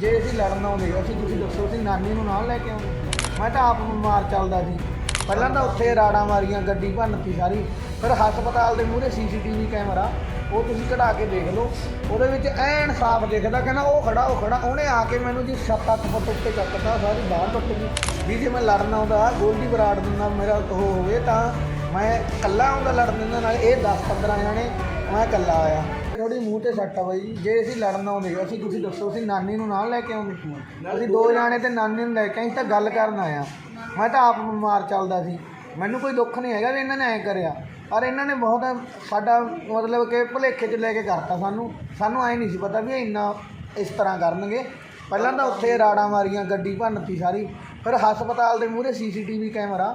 ਜੇ ਅਸੀਂ ਲੜਨ ਆਉਂਦੇ, ਅਸੀਂ ਤੁਸੀਂ ਦੱਸੋ, ਅਸੀਂ ਨਾਨੀ ਨੂੰ ਨਾਲ ਲੈ ਕੇ ਆਉਂਦੇ। ਮੈਂ ਤਾਂ ਆਪ ਬਿਮਾਰ ਚੱਲਦਾ ਸੀ। ਪਹਿਲਾਂ ਤਾਂ ਉੱਥੇ ਰਾੜਾਂ ਮਾਰੀਆਂ, ਗੱਡੀ ਭੰਨਤੀ ਸਾਰੀ। ਫਿਰ ਹਸਪਤਾਲ ਦੇ ਮੂਹਰੇ ਸੀਸੀਟੀਵੀ ਕੈਮਰਾ, ਉਹ ਤੁਸੀਂ ਕਢਾ ਕੇ ਦੇਖ ਲਓ। ਉਹਦੇ ਵਿੱਚ ਐਨ ਸਾਫ਼ ਦਿਖਦਾ, ਕਹਿੰਦਾ ਉਹ ਖੜਾ ਉਹ ਖੜਾ। ਉਹਨੇ ਆ ਕੇ ਮੈਨੂੰ ਜੀ 7-8 ਫੁੱਟ ਉੱਤੇ ਚੱਕਤਾ, ਸਾਰੀ ਬਾਹਰ ਟੁੱਟ ਗਈ। ਵੀ ਜੇ ਮੈਂ ਲੜਨ ਆਉਂਦਾ ਗੋਲਡੀ ਬਰਾੜ ਦਿੰਦਾ, ਮੇਰਾ ਉਹ ਹੋਵੇ ਤਾਂ ਮੈਂ ਇਕੱਲਾ ਆਉਂਦਾ ਲੜਨ ਦਿੰਦਾ ਨਾਲ। ਇਹ 10-15 ਜਣੇ, ਮੈਂ ਇਕੱਲਾ ਆਇਆ। ਥੋੜੀ ਮੂੰਹ ਤੇ ਸੱਟ ਆ ਬਾਈ। ਜੀ। ਅਸੀਂ ਲੜਨ ਆਉਂਦੇ ਅਸੀਂ ਤੁਸੀਂ ਦੱਸੋ ਅਸੀਂ ਨਾਨੀ ਨੂੰ ਨਾਲ ਲੈ ਕੇ ਆਉਂਦੇ? ਅਸੀਂ ਦੋ ਜਾਣੇ ਤੇ ਨਾਨੀ ਨੂੰ ਲੈ ਕੇ ਅਸੀਂ ਤਾਂ ਗੱਲ ਕਰਨ ਆਇਆ ਮੈਂ ਤਾਂ ਆਪ ਬਿਮਾਰ ਚੱਲਦਾ ਸੀ। ਮੈਨੂੰ ਕੋਈ ਦੁੱਖ ਨਹੀਂ ਹੈਗਾ ਵੀ ਇਹਨਾਂ ਨੇ ਐਂ ਕਰਿਆ। ਪਰ ਇਹਨਾਂ ਨੇ ਬਹੁਤ ਸਾਡਾ ਮਤਲਬ ਕਿ ਭੁਲੇਖੇ 'ਚ ਲੈ ਕੇ ਕਰਤਾ ਸਾਨੂੰ। ਸਾਨੂੰ ਐਂ ਨਹੀਂ ਸੀ ਪਤਾ ਵੀ ਇਹ ਇੰਨਾ ਇਸ ਤਰ੍ਹਾਂ ਕਰਨਗੇ। ਪਹਿਲਾਂ ਤਾਂ ਉੱਥੇ ਰਾੜਾਂ ਮਾਰੀਆਂ ਗੱਡੀ ਭੰਨਤੀ ਸਾਰੀ। ਫਿਰ ਹਸਪਤਾਲ ਦੇ ਮੂਹਰੇ ਸੀਸੀਟੀਵੀ ਕੈਮਰਾ।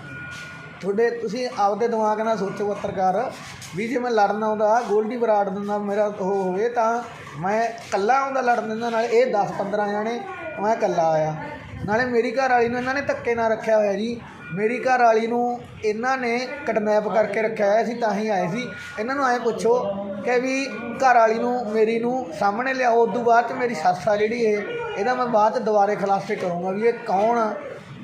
ਤੁਹਾਡੇ ਤੁਸੀਂ ਆਪਦੇ ਦਿਮਾਗ ਨਾਲ ਸੋਚੋ ਪੱਤਰਕਾਰ, ਵੀ ਜੇ ਮੈਂ ਲੜਨ ਆਉਂਦਾ, ਗੋਲਡੀ ਬਰਾੜ ਦਿੰਦਾ ਮੇਰਾ ਉਹ ਹੋਵੇ ਤਾਂ ਮੈਂ ਇਕੱਲਾ ਆਉਂਦਾ ਲੜਨ ਦਿੰਦਾ ਨਾਲ, ਇਹ 10 15 ਜਾਣੇ ਮੈਂ ਇਕੱਲਾ ਆਇਆ। ਨਾਲੇ ਮੇਰੀ ਘਰ ਵਾਲੀ ਨੂੰ ਇਹਨਾਂ ਨੇ ਧੱਕੇ ਨਾਲ ਰੱਖਿਆ ਹੋਇਆ ਜੀ। ਮੇਰੀ ਘਰ ਵਾਲੀ ਨੂੰ ਇਹਨਾਂ ਨੇ ਕਿਡਨੈਪ ਕਰਕੇ ਰੱਖਿਆ ਹੋਇਆ ਸੀ, ਤਾਂ ਹੀ ਆਏ ਸੀ। ਇਹਨਾਂ ਨੂੰ ਐਂ ਪੁੱਛੋ ਕਿ ਵੀ ਘਰ ਵਾਲੀ ਨੂੰ, ਮੇਰੀ ਨੂੰ ਸਾਹਮਣੇ ਲਿਆਓ, ਉਦੋਂ ਬਾਅਦ ਚ ਮੇਰੀ ਸੱਸ ਆ ਜਿਹੜੀ ਇਹ, ਇਹਦਾ ਮੈਂ ਬਾਅਦ ਚ ਦੁਬਾਰੇ ਖੁਲਾਸੇ ਕਰੂੰਗਾ ਵੀ ਇਹ ਕੌਣ ਆ?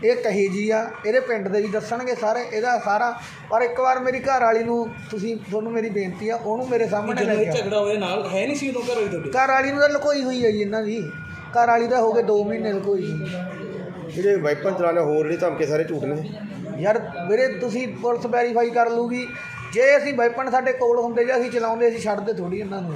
ਇਹ ਕਹੀ ਜੀ ਆ ਇਹਦੇ ਪਿੰਡ ਦੇ ਵੀ ਦੱਸਣਗੇ ਸਾਰੇ ਇਹਦਾ ਸਾਰਾ। ਪਰ ਇੱਕ ਵਾਰ ਮੇਰੀ ਘਰ ਵਾਲੀ ਨੂੰ ਤੁਸੀਂ ਤੁਹਾਨੂੰ ਮੇਰੀ ਬੇਨਤੀ ਆ ਉਹਨੂੰ ਮੇਰੇ ਸਾਹਮਣੇ ਲੈ ਜਦੋਂ ਕੇ ਇਹ। ਝਗੜਾ ਹੋਇਆ ਨਾਲ ਹੈ ਨਹੀਂ ਸੀ ਉਦੋਂ ਘਰ ਹੋਈ ਤੁਹਾਡੇ? ਘਰ ਵਾਲੀ ਨੂੰ ਤਾਂ ਲੁਕੋਈ ਹੋਈ ਹੈ ਜੀ ਇਹਨਾਂ ਦੀ। ਘਰ ਵਾਲੀ ਦਾ ਹੋ ਗਏ 2 ਮਹੀਨੇ ਲੁਕੋਈ। ਜਿਹੜੇ ਵਾਈਪਨ ਚਲਾਣੇ ਹੋਰ ਜਿਹੜੇ ਧਮਕੇ ਸਾਰੇ ਝੂਠ ਨੇ। ਯਾਰ ਵੀਰੇ ਤੁਸੀਂ ਪੁਲਿਸ ਵੈਰੀਫਾਈ ਕਰ ਲੂਗੀ ਜੇ ਅਸੀਂ ਵੈਪਨ ਸਾਡੇ ਕੋਲ ਹੁੰਦੇ ਜਾਂ ਅਸੀਂ ਚਲਾਉਂਦੇ ਅਸੀਂ ਛੱਡਦੇ ਥੋੜੀ ਇਹਨਾਂ ਨੂੰ।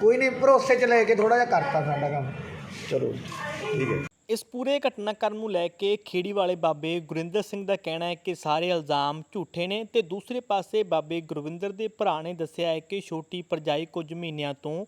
ਕੋਈ ਨਹੀਂ ਭਰੋਸੇ 'ਚ ਲੈ ਕੇ ਥੋੜਾ ਜਿਹਾ ਕਰਤਾ ਸਾਡਾ ਕੰਮ। ਚਲੋ ਠੀਕ ਹੈ। ਇਸ ਪੂਰੇ ਘਟਨਾਕ੍ਰਮ ਨੂੰ ਲੈ ਕੇ ਖੇੜੀ ਵਾਲੇ ਬਾਬੇ ਗੁਰਿੰਦਰ ਸਿੰਘ ਦਾ ਕਹਿਣਾ ਹੈ ਕਿ ਸਾਰੇ ਇਲਜ਼ਾਮ ਝੂਠੇ ਨੇ ਤੇ ਦੂਸਰੇ ਪਾਸੇ ਬਾਬੇ ਗੁਰਵਿੰਦਰ ਦੇ ਭਰਾ ਨੇ ਦੱਸਿਆ ਹੈ ਕਿ ਛੋਟੀ ਪਰਜਾਈ ਕੁਝ ਮਹੀਨਿਆਂ ਤੋਂ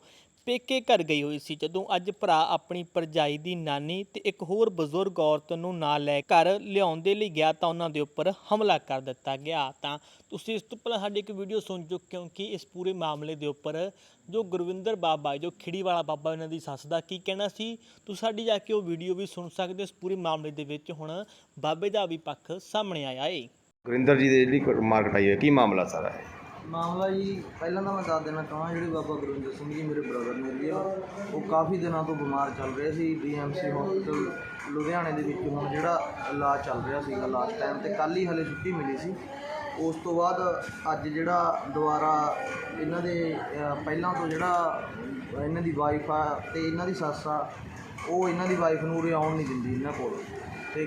ਪੇਕੇ ਘਰ ਗਈ ਹੋਈ ਸੀ, ਜਦੋਂ ਅੱਜ ਭਰਾ ਆਪਣੀ ਪਰਜਾਈ ਦੀ ਨਾਨੀ ਤੇ ਇੱਕ ਹੋਰ ਬਜ਼ੁਰਗ ਔਰਤ ਨੂੰ ਨਾਲ ਲੈ ਘਰ ਲਿਆਉਣ ਦੇ ਲਈ ਗਿਆ ਤਾਂ ਉਹਨਾਂ ਦੇ ਉੱਪਰ ਹਮਲਾ ਕਰ ਦਿੱਤਾ ਗਿਆ। ਤਾਂ ਤੁਸੀਂ ਇਸ ਤੋਂ ਪਹਿਲਾਂ ਸਾਡੀ ਇੱਕ ਵੀਡੀਓ ਸੁਣ ਚੁੱਕੇ ਕਿਉਂਕਿ ਇਸ ਪੂਰੇ ਮਾਮਲੇ ਦੇ ਉੱਪਰ ਜੋ ਗੁਰਵਿੰਦਰ ਬਾਬਾ ਜੋ ਖਿੜੀ ਵਾਲਾ ਬਾਬਾ ਇਹਨਾਂ ਦੀ ਸੱਸ ਦਾ ਕੀ ਕਹਿਣਾ ਸੀ, ਤੁਸੀਂ ਸਾਡੀ ਜਾ ਕੇ ਉਹ ਵੀਡੀਓ ਵੀ ਸੁਣ ਸਕਦੇ ਹੋ, ਇਸ ਪੂਰੇ ਮਾਮਲੇ ਦੇ ਵਿੱਚ ਹੁਣ ਬਾਬੇ ਦਾ ਵੀ ਪੱਖ ਸਾਹਮਣੇ ਆਇਆ ਏ। ਗੁਰਿੰਦਰ ਜੀ ਦੇ ਜਿਹੜੀ ਮਾਰਕਟ ਆਈ ਹੈ ਕੀ ਮਾਮਲਾ ਸਾਰਾ ਹੈ ਮਾਮਲਾ ਜੀ, ਪਹਿਲਾਂ ਤਾਂ ਮੈਂ ਦੱਸ ਦੇਣਾ ਚਾਹਾਂ ਜਿਹੜੇ ਬਾਬਾ ਗੁਰਵਿੰਦਰ ਸਿੰਘ ਜੀ ਮੇਰੇ ਬ੍ਰਦਰ ਨੇ ਜੀ ਉਹ ਕਾਫੀ ਦਿਨਾਂ ਤੋਂ ਬਿਮਾਰ ਚੱਲ ਰਹੇ ਸੀ ਡੀਐਮਸੀ ਹਸਪੀਟਲ ਲੁਧਿਆਣੇ ਦੇ ਵਿੱਚ ਹੁਣ ਜਿਹੜਾ ਇਲਾਜ ਚੱਲ ਰਿਹਾ ਸੀਗਾ ਲਾਸਟ ਟਾਈਮ ਤੇ ਕੱਲ ਹੀ ਹਲੇ ਛੁੱਟੀ ਮਿਲੀ ਸੀ। ਉਸ ਤੋਂ ਬਾਅਦ ਅੱਜ ਜਿਹੜਾ ਦੁਬਾਰਾ ਇਹਨਾਂ ਦੇ ਪਹਿਲਾਂ ਤੋਂ ਜਿਹੜਾ ਇਹਨਾਂ ਦੀ ਵਾਈਫ ਆ ਤੇ ਇਹਨਾਂ ਦੀ ਸੱਸ ਆ, ਉਹ ਇਹਨਾਂ ਦੀ ਵਾਈਫ ਨੂੰ ਉਰੇ ਆਉਣ ਨਹੀਂ ਦਿੰਦੀ ਇਹਨਾਂ ਕੋਲ। ਤੇ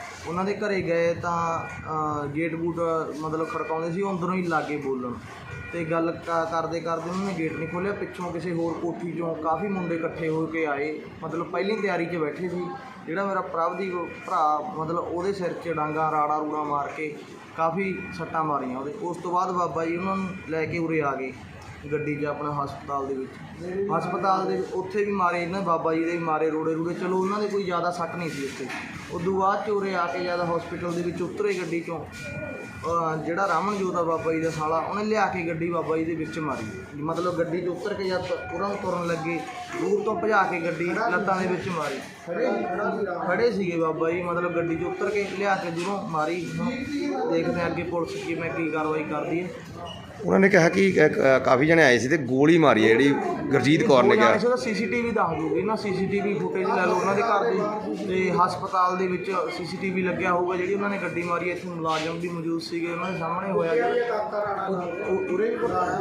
ਉਹਨਾਂ ਦੇ ਘਰੇ ਗਏ ਤਾਂ ਗੇਟ ਬੂਟ ਮਤਲਬ ਖੜਕਾਉਂਦੇ ਸੀ, ਉਹ ਅੰਦਰੋਂ ਹੀ ਲਾਗੇ ਬੋਲਣ। ਤੇ ਗੱਲ ਕ- ਕਰਦੇ ਕਰਦੇ ਉਹਨਾਂ ਨੇ ਗੇਟ ਨਹੀਂ ਖੋਲ੍ਹਿਆ, ਪਿੱਛੋਂ ਕਿਸੇ ਹੋਰ ਕੋਠੀ ਚੋਂ ਕਾਫੀ ਮੁੰਡੇ ਇਕੱਠੇ ਹੋ ਕੇ ਆਏ। ਮਤਲਬ ਪਹਿਲੀ ਤਿਆਰੀ 'ਚ ਬੈਠੇ ਸੀ। ਜਿਹੜਾ ਮੇਰਾ ਪ੍ਰਭਦੀਪ ਭਰਾ, ਮਤਲਬ ਉਹਦੇ ਸਿਰ 'ਚ ਡਾਂਗਾ, ਰਾੜਾ ਰੂੜਾ ਮਾਰ ਕੇ ਕਾਫੀ ਸੱਟਾਂ ਮਾਰੀਆਂ ਉਹਦੇ। ਉਸ ਤੋਂ ਬਾਅਦ ਬਾਬਾ ਜੀ ਉਹਨਾਂ ਨੂੰ ਲੈ ਕੇ ਉਰੇ ਆ ਗਏ। ਗੱਡੀ 'ਚ ਆਪਣਾ ਹਸਪਤਾਲ ਦੇ ਵਿੱਚ। ਹਸਪਤਾਲ ਦੇ ਉੱਥੇ ਵੀ ਮਾਰੇ ਇਹਨਾਂ ਬਾਬਾ ਜੀ ਦੇ ਵੀ ਮਾਰੇ ਰੋੜੇ ਰੂੜੇ। ਚਲੋ ਉਹਨਾਂ ਦੇ ਕੋਈ ਜ਼ਿਆਦਾ ਸੱਟ ਨਹੀਂ ਸੀ ਉੱਥੇ। ਉਦੋਂ ਬਾਅਦ ਚੋਰੇ ਆ ਕੇ ਜਦ ਹਸਪੀਟਲ ਦੇ ਵਿੱਚ ਉਤਰੇ ਗੱਡੀ 'ਚੋਂ ਜਿਹੜਾ ਰਾਮਨਜੋਤ ਆ ਬਾਬਾ ਜੀ ਦਾ ਸਾਲਾ, ਉਹਨੇ ਲਿਆ ਕੇ ਗੱਡੀ ਬਾਬਾ ਜੀ ਦੇ ਵਿੱਚ ਮਾਰੀ। ਮਤਲਬ ਗੱਡੀ 'ਚ ਉਤਰ ਕੇ ਜਦ ਉਹਨਾਂ ਤੁਰਨ ਲੱਗੇ, ਦੂਰ ਤੋਂ ਭਜਾ ਕੇ ਗੱਡੀ ਲੱਤਾਂ ਦੇ ਵਿੱਚ ਮਾਰੀ। ਖੜੇ ਸੀਗੇ ਬਾਬਾ ਜੀ, ਮਤਲਬ ਗੱਡੀ 'ਚ ਉਤਰ ਕੇ ਲਿਆ ਕੇ ਦੂਰੋਂ ਮਾਰੀ। ਹੁਣ ਦੇਖਦੇ ਹਾਂ ਅੱਗੇ ਪੁਲਿਸ ਕਿਵੇਂ ਕੀ ਕਾਰਵਾਈ ਕਰਦੀ ਹੈ। ਉਹਨਾਂ ਨੇ ਕਿਹਾ ਕਿ ਕ- ਕ- ਕਾਫੀ ਜਣੇ ਆਏ ਸੀ ਤੇ ਗੋਲੀ ਮਾਰੀ ਹੈ ਜਿਹੜੀ ਗੁਰਜੀਤ ਕੌਰ ਨੇ ਕਿਹਾ। ਸੀ ਉਹਦਾ ਸੀਸੀਟੀਵੀ ਦੱਸ ਦੂਗੀ ਨਾ ਸੀਸੀਟੀਵੀ ਫੁਟੇਜ ਲੈ ਲਓ ਉਹਨਾਂ ਦੇ ਘਰ ਦੀ ਤੇ ਹਸਪਤਾਲ ਦੇ ਵਿੱਚ ਸੀਸੀਟੀਵੀ ਲੱਗਿਆ ਹੋਊਗਾ ਜਿਹੜੀ ਉਹਨਾਂ ਨੇ ਗੱਡੀ ਮਾਰੀ ਇੱਥੇ ਮੁਲਾਜ਼ਮ ਵੀ ਮੌਜੂਦ ਸੀਗੇ ਉਹਨਾਂ ਦੇ ਸਾਹਮਣੇ ਹੋਇਆ ਜੀ। ਉ- ਉਰੇ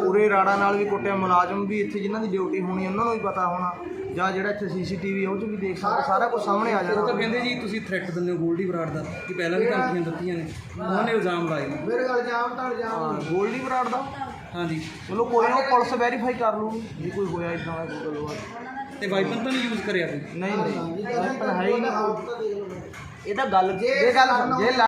ਉਰੇ ਰਾੜਾ ਨਾਲ ਵੀ ਕੁੱਟਿਆ ਮੁਲਾਜ਼ਮ ਵੀ ਇੱਥੇ ਜਿਨ੍ਹਾਂ ਦੀ ਡਿਊਟੀ ਹੋਣੀ ਉਹਨਾਂ ਨੂੰ ਵੀ ਪਤਾ ਹੋਣਾ। ਜਾਂ ਜਿਹੜਾ ਇੱਥੇ ਸੀਸੀਟੀਵੀ ਉਹ 'ਚ ਵੀ ਦੇਖ ਸਕਦੇ ਸਾਰਾ ਕੁਝ ਸਾਹਮਣੇ ਆ ਉਹ ਤਾਂ ਜਾਣਾ। ਕਹਿੰਦੇ ਜੀ ਤੁਸੀਂ ਥ੍ਰੈਟ ਦਿੰਦੇ ਹੋ ਗੋਲਡੀ ਬਰਾੜ ਦਾ ਕਿ ਪਹਿਲਾਂ ਵੀ ਧਮਕੀਆਂ ਦਿੱਤੀਆਂ ਨੇ। ਉਹਨਾਂ ਨੇ ਇਲਜ਼ਾਮ ਲਾਏ ਨੇ। ਮੇਰੇ ਗੱਲ ਜਾਮ ਤਾਂ ਜਾਮ ਗੋਲਡੀ ਬਰਾੜ ਦਾ? ਹਾਂਜੀ। ਚਲੋ ਕੋਈ ਨਾ ਉਹ ਪੁਲਿਸ ਵੈਰੀਫਾਈ ਕਰ ਲੂਗੀ ਜੇ ਕੋਈ ਹੋਇਆ ਇਦਾਂ ਦਾ ਕੋਈ ਗੱਲਬਾਤ। ਤੇ ਵਾਈਪਨ ਤਾਂ ਨਹੀਂ ਯੂਜ਼ ਕਰਿਆ ਕੋਈ? ਨਹੀਂ ਨਹੀਂ। weapon ਹੈ ਹੀ ਨਹੀਂ। ਇਹ ਤਾਂ ਗੱਲ ਜੇ ਗੱਲ ਜੇ